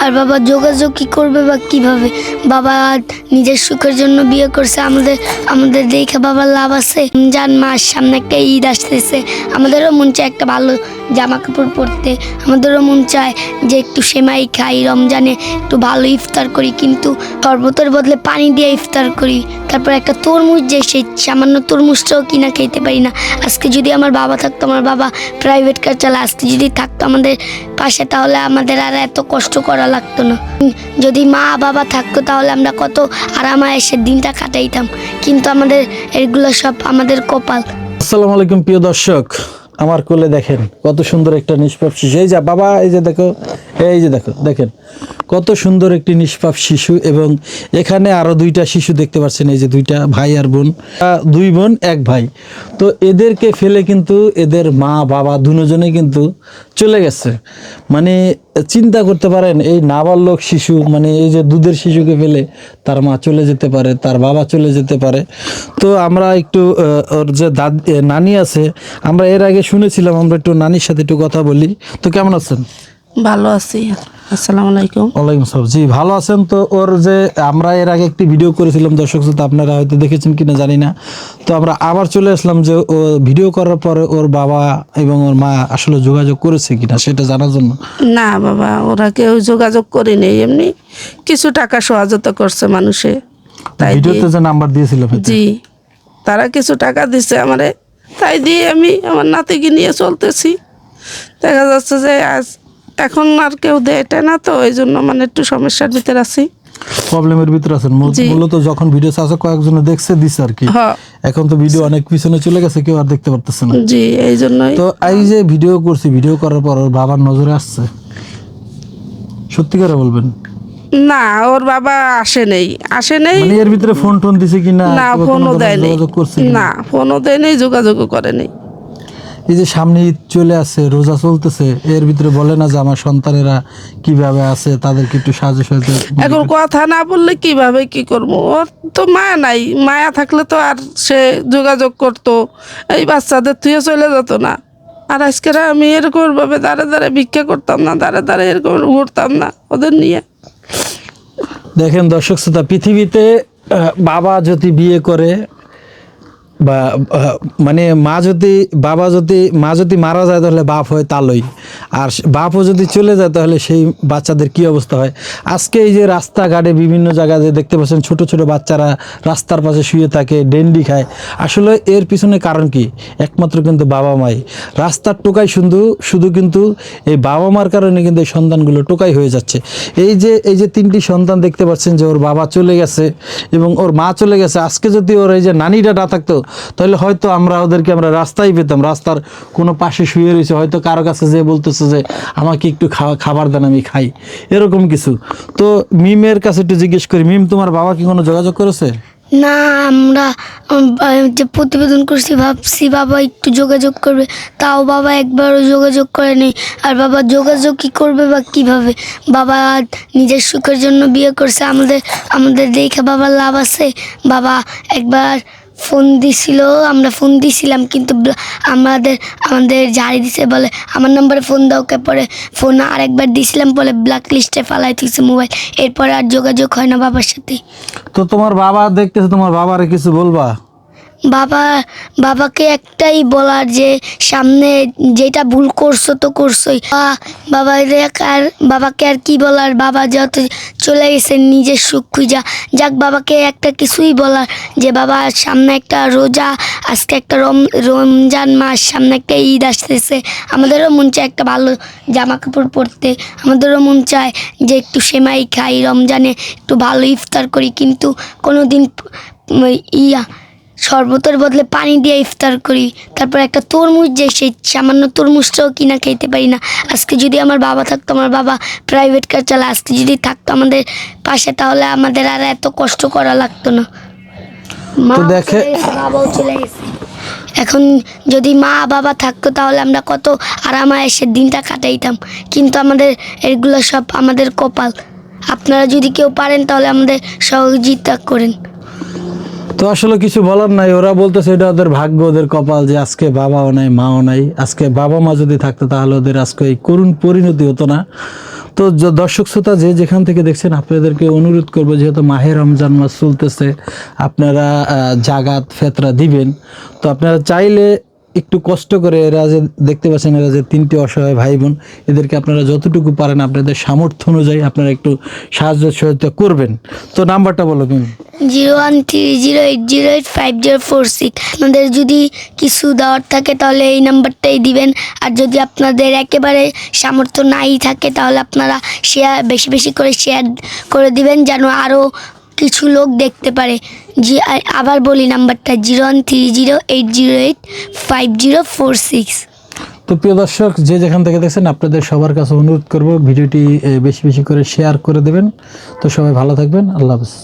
আর বাবা যোগাযোগ কি করবে বা কীভাবে? বাবা নিজের সুখের জন্য বিয়ে করছে। আমাদের আমাদের দেখে বাবার লাভ আছে। রমজান মাস সামনে একটা ঈদ আসতেছে। আমাদেরও মন চায় একটা ভালো জামা কাপড় পরতে। আমাদেরও মন চায় যে একটু সেমাই খাই। রমজানে একটু ভালো ইফতার করি। কিন্তু শরবতের বদলে পানি দিয়ে ইফতার করি। তারপর একটা তরমুজ যে, সেই সামান্য তরমুজটাও কিনা খেতে পারি না। আজকে যদি আমার বাবা থাকতো, আমার বাবা প্রাইভেট কার চালা আজকে যদি থাকতো আমাদের পাশে, তাহলে আমাদের আর এত কষ্ট করা লাগতো না। যদি মা বাবা থাকতো, তাহলে আমরা কত আরামায় এসে দিনটা কাটাইতাম। কিন্তু আমাদের এগুলো সব আমাদের কপাল। আসসালামু আলাইকুম, প্রিয় দর্শক। আমার কোলে দেখেন, কত সুন্দর একটা নিষ্পাপ শিশু। এই যা, বাবা, এই যে দেখো এই যে দেখো, দেখেন, কত সুন্দর একটি নিষ্পাপ শিশু এবং এখানে আরও দুইটা শিশু দেখতে পাচ্ছেন, এই যে দুইটা ভাই আর বোন। দুই বোন, এক ভাই। তো এদেরকে ফেলে কিন্তু এদের মা, বাবা দুজনে কিন্তু চলে গেছে। মানে চিন্তা করতে পারেন, এই নাবালক শিশু মানে এই যে দুধের শিশুকে ফেলে তার মা চলে যেতে পারে, তার বাবা চলে যেতে পারে। তো আমরা একটু ওর যে দাদ নানি আছে, আমরা এর আগে শুনেছিলাম, আমরা একটু নানির সাথে একটু কথা বলি। তো কেমন আছেন? ভালো আছি। আসসালামু আলাইকুম। ওয়ালাইকুম আসসালাম। জি ভালো আছেন তো? ওর যে আমরা এর আগে একটি ভিডিও করেছিলাম দর্শক শ্রোতা আপনারা হয়তো দেখেছেন কিনা জানি না। তো আমরা আবার চলে আসলাম যে ও ভিডিও করার পরে ওর বাবা এবং ওর মা আসলে যোগাযোগ করেছে কিনা সেটা জানার জন্য। না বাবা ওরা কেউ যোগাযোগ করেনি। এমনি কিছু টাকা সহযোগিতা করছে মানুষে। তাই ভিডিওতে যে নাম্বার দিয়েছিলাম জি তারা কিছু টাকা দিছে আমারে। তাই দিয়ে আমি আমার নাতিকে নিয়ে চলতেছি। দেখা যাচ্ছে যে আজ এখন আর কেউ দেয় না তো এই জন্য মানে একটু সমস্যার ভিতরে আছি। প্রবলেমের ভিতরে আছেন। মূলত যখন ভিডিও আছে কয়েকজনে দেখছে দিছে আর কি। এখন তো ভিডিও অনেক পিছনে চলে গেছে কেউ আর দেখতে পারতেছে না। জি এই তো এই যে ভিডিও করছি ভিডিও করার পর ওর বাবার নজরে আসছে? সত্যি করে বলবেন? না ওর বাবা আসে নেই। আসে নেই। মানে এর ভিতরে ফোন টোন দিছে কিনা না ফোনও দেয়নি? না ফোনও দেয়নি যোগাযোগও করেনি। এই যে সামনে ঈদ চলে আসছে রোজা চলতেছে এর ভিতরে বলে না যে আমার সন্তানেরা কীভাবে আছে তাদেরকে একটু সাহায্য সহায়তা এখন কথা না বললে কীভাবে কি করব? ওর তো মায়া নাই মায়া থাকলে তো আর সে যোগাযোগ করতো। এই বাচ্চাদের থুয়ে চলে যেত না। আর আজকে আমি এরকম ভাবে দাঁড়ে দাঁড়ে ভিক্ষা করতাম না দাঁড়ে দাঁড়ে এরকম ঘুরতাম না ওদের নিয়ে। দেখেন দর্শক শ্রোতা পৃথিবীতে বাবা যদি বিয়ে করে বা মানে মা যদি, বাবা যদি, মা যদি মারা যায় তাহলে বাপ হয় তালই। আর বাপও যদি চলে যায় তাহলে সেই বাচ্চাদের কি অবস্থা হয়? আজকে এই যে রাস্তাঘাটে বিভিন্ন জায়গায় যে দেখতে পাচ্ছেন ছোট ছোট বাচ্চারা রাস্তার পাশে শুয়ে থাকে, ডেন্ডি খায়। আসলে এর পিছনে কারণ কি? একমাত্র কিন্তু বাবা মাই। রাস্তার টোকাই শুধু শুধু কিন্তু এই বাবা মার কারণে কিন্তু এই সন্তানগুলো টোকাই হয়ে যাচ্ছে। এই যে এই যে তিনটি সন্তান দেখতে পাচ্ছেন যে ওর বাবা চলে গেছে এবং ওর মা চলে গেছে। আজকে যদি ওর এই যে নানিটা না থাকতো তাহলে হয়তো আমরা ওদেরকে আমরা রাস্তায় পেতাম, রাস্তার কোনো পাশে শুয়ে রয়েছে, হয়তো কারও কাছে যে বলতেছে যে, আমাকে একটু খাবার দেন, আমি খাই। এরকম কিছু। তো মিমের কাছে একটু জিজ্ঞেস করি, মিম তোমার বাবা কি কোনো যোগাযোগ করেছে? না, আমরা যে প্রতিবেদন করছি, ভাবছি বাবা একটু যোগাযোগ করবে, তাও বাবা একবারও যোগাযোগ করেনি। আর বাবা যোগাযোগ কি করবে বা কীভাবে? বাবা নিজের সুখের জন্য বিয়ে করছে, আমাদের আমাদের দেখে বাবার লাভ আছে। বাবা একবার ফোন দিছিল, আমরা ফোন দিছিলাম, কিন্তু আমাদের আমাদের জারি দিছে বলে, আমার নাম্বারে ফোন দাও, কে পরে ফোন আরেকবার দিছিলাম বলে ব্ল্যাক লিস্টে ফালাই দিয়েছে মোবাইল এরপরে আর যোগাযোগ হয় না বাবার সাথে। তো তোমার বাবা দেখতেছে, তোমার বাবারে কিছু বলবা? বাবা, বাবাকে একটাই বলার যে সামনে যেটা ভুল করছ তো করছোই। বাবা আর বাবাকে আর কি বলার? বাবা যত চলে গেছে নিজের সুখ খুঁজা। যাক, বাবাকে একটা কিছুই বলার যে বাবা, সামনে একটা রোজা, আজকে একটা রম, রমজান মাস, সামনে একটা ঈদ আসতেছে। আমাদেরও মন চায় একটা ভালো জামা কাপড় পরতে। আমাদেরও মন চায় যে একটু সেমাই খাই, রমজানে একটু ভালো ইফতার করি। কিন্তু কোনো দিন ইয়া শরবতের বদলে পানি দিয়ে ইফতার করি। তারপর একটা তরমুজ যে সেই সামান্য তরমুজটাও কিনা খেতে পারি না। আজকে যদি আমার বাবা থাকতো আমার বাবা প্রাইভেট কার চালা আজকে যদি থাকতো আমাদের পাশে তাহলে আমাদের আর এত কষ্ট করা লাগতো না। মা দেখে- বাবাও চলে গেছে। এখন যদি মা বাবা থাকতো তাহলে আমরা কত আরামে এসে দিনটা কাটাইতাম। কিন্তু আমাদের এগুলো সব আমাদের কপাল। আপনারা যদি কেউ পারেন তাহলে আমাদের সহযোগিতা করেন। তো আসলে কিছু বলার নাই। ওরা বলতেছে এটা ওদের ভাগ্য, ওদের কপাল যে আজকে বাবাও নাই, মাও নাই। আজকে বাবা মা যদি থাকতো তাহলে ওদের আজকে এই করুণ পরিণতি হতো না। তো দর্শক শ্রোতা যে যেখান থেকে দেখছেন, আপনাদেরকে অনুরোধ করব, যেহেতু মাহের রমজান মাস চলতেছে, আপনারা জাগাত ফেতরা দিবেন। তো আপনারা চাইলে একটু কষ্ট করে এরা যে দেখতে পাচ্ছেন, এরা যে তিনটি অসহায় ভাই বোন এদেরকে আপনারা যতটুকু পারেন আপনাদের সামর্থ্য অনুযায়ী আপনারা একটু সাহায্য সহায়তা করবেন। তো নাম্বারটা বলো তুমি। Zero one three zero eight zero eight five zero four six. আপনাদের যদি কিছু দেওয়ার থাকে তাহলে এই নাম্বারটাই দিবেন। আর যদি আপনাদের একেবারে সামর্থ্য নাই থাকে তাহলে আপনারা শেয়ার বেশি বেশি করে শেয়ার করে দিবেন, যেন আরও কিছু লোক দেখতে পারে জি আবার বলি নাম্বারটা zero one three zero eight zero eight five zero four six. তো প্রিয় দর্শক, যে যেখান থেকে দেখছেন, আপনাদের সবার কাছে অনুরোধ করব ভিডিওটি বেশি বেশি করে শেয়ার করে দেবেন। তো সবাই ভালো থাকবেন। আল্লাহ হাফিজ।